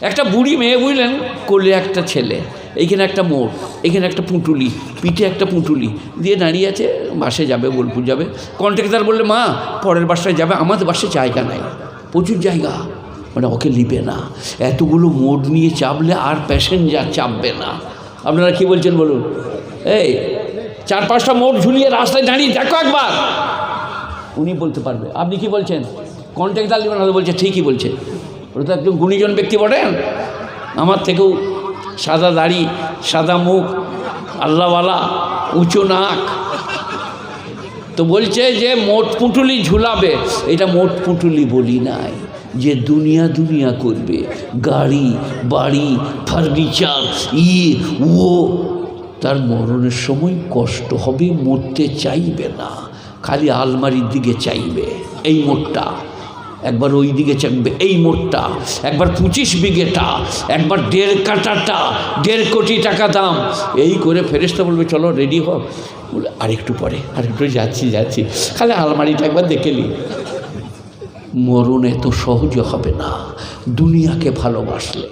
একটা বুড়ি মেয়ে বুঝলেন? কোলে একটা ছেলে এইখানে একটা মোড় এখানে একটা পুঁটুলি, পিঠে একটা পুঁটুলি, দিয়ে দাঁড়িয়ে আছে, বাসে যাবে, বোলপুর যাবে। কন্ট্রাক্টার বললে, মা, পরের বাসায় যাবে আমাদের বাসে জায়গা নাই, প্রচুর জায়গা। মানে ওকে নিবে না। এতগুলো মোড় নিয়ে চাপলে আর প্যাসেঞ্জার চাপবে না। আপনারা কি বলছেন বলুন? এই, চার পাঁচটা মোড় ঝুলিয়ে রাস্তায় দাঁড়িয়ে দেখো একবার। উনি বলতে পারবে। আপনি কি বলছেন? কন্ট্রাক্টার নেবেন বলছে, ঠিকই বলছে। ওটা তো একজন গুণীজন ব্যক্তি বটেন আমার থেকেও সাদা দাড়ি, সাদা মুখ, আল্লাহওয়ালা, উঁচু নাক। তো বলছে যে মোট পুঁটুলি ঝুলাবে। এটা মোট পুঁটুলি বলি নাই। যে দুনিয়া দুনিয়া করবে। গাড়ি, বাড়ি, ফার্নিচার, ই, ও, তার মরণের সময় কষ্ট হবে, মরতে চাইবে না। খালি আলমারির দিকে চাইবে। এই মোটটা। একবার ওই দিকে চাকবে এই মোটটা একবার পঁচিশ বিঘেটা, একবার দেড় কাটাটা, দেড় কোটি টাকা দাম। এই করে ফেরেস্তা বলবে, চলো রেডি হ বলে আরেকটু পরে আরেকটু যাচ্ছি যাচ্ছি। খালি আলমারিটা একবার দেখে নি। মরণ এত সহজ হবে না, দুনিয়াকে ভালোবাসলে।